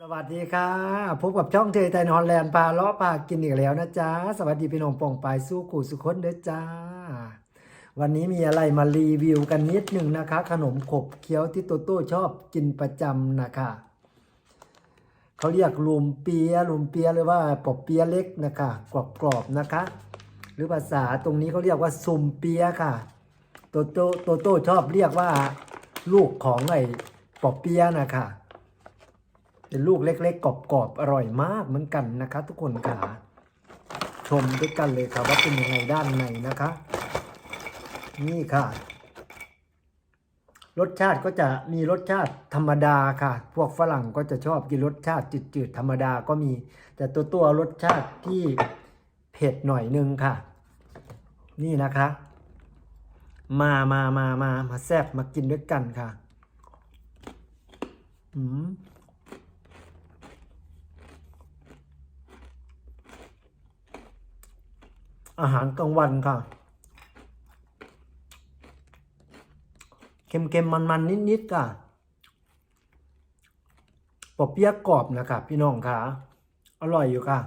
สวัสดีค่ะ พบกับช่องเทยไทยนอนแลนด์พาเลาะพากินอีกแล้วนะจ๊ะ สวัสดีพี่น้องปองปายสู้กูสุขคนเด้อจ้า วันนี้มีอะไรมารีวิวกันนิดหนึ่งนะคะ ขนมขบเคี้ยวที่โตโต้ชอบกินประจำนะคะเขาเรียกลุมเปียลุมเปียหรือว่าปอบเปียเล็กนะคะกรอบๆนะคะ หรือภาษาตรงนี้เขาเรียกว่าซุมเปียค่ะโตโต้โตโต้ชอบเรียกว่า ลูกของไอ้ปอบเปียนะคะ เป็นลูกเล็กๆ กรอบๆ อร่อยมากเหมือนกันนะคะ ทุกคนค่ะ ชมด้วยกันเลยค่ะว่าเป็นยังไงด้านในนะคะ นี่ค่ะ รสชาติก็จะมีรสชาติธรรมดาค่ะ พวกฝรั่งก็จะชอบกินรสชาติจืดๆธรรมดาก็มี แต่ตัวตัวรสชาติที่เผ็ดหน่อยนึงค่ะ นี่นะคะ มามามามามาแซบมากินด้วยกันค่ะ อืม อาหารกลางวันค่ะ เค็มๆ มันๆ นิดๆ ค่ะปอบเปี๊ยะกรอบนะครับพี่น้องค่ะ อร่อยอยู่ค่ะ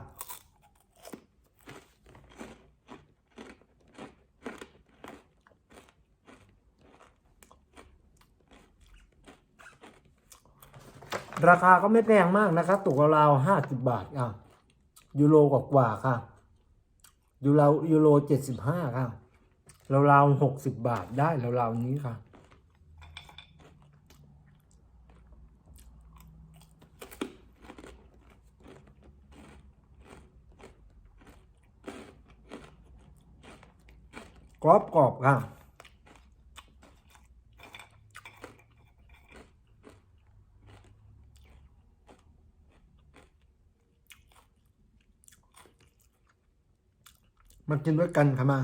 ราคาก็ไม่แพงมากนะคะตกราวๆห้าสิบบาทอะ ยูโรกว่าๆค่ะ ยูโรยูโรเจ็ดสิบห้าค่ะเราราวหกสิบบาทได้เราราวนี้ค่ะ กรอบกรอบค่ะ มากินด้วยกันค่ะมา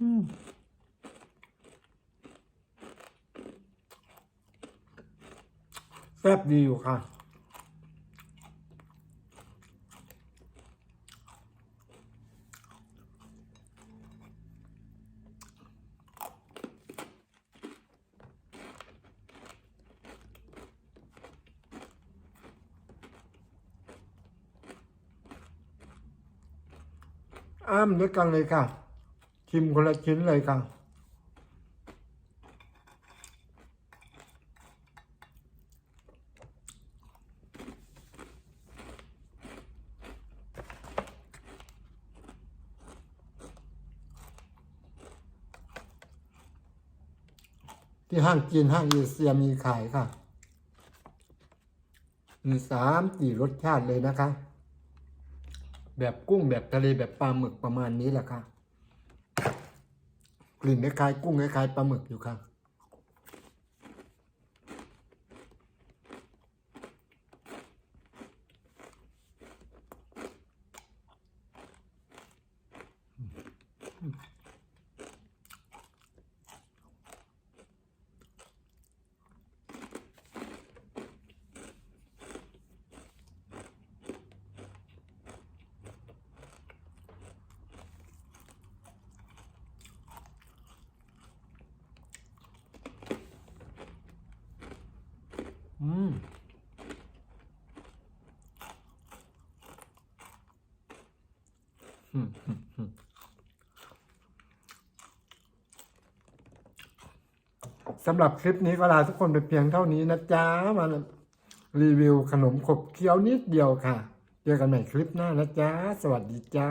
อืมแซ่บดีอยู่ค่ะ อ้ามด้วยกันเลยค่ะ ชิมคนละชิ้นเลยค่ะ ที่ห้างจีนห้างเอเชียมีขายค่ะ มีสามสี่รสชาติเลยนะคะ แบบกุ้งแบบทะเลแบบปลาหมึกประมาณนี้แหละค่ะกลิ่นคล้ายๆกุ้งคล้ายๆปลาหมึกอยู่ค่ะอืม อืมอืมอืมสำหรับคลิปนี้ก็ลาทุกคนไปเพียงเท่านี้นะจ๊ะมารีวิวขนมขบเคี้ยวนิดเดียวค่ะ เจอกันใหม่คลิปหน้านะจ๊ะ สวัสดีจ้า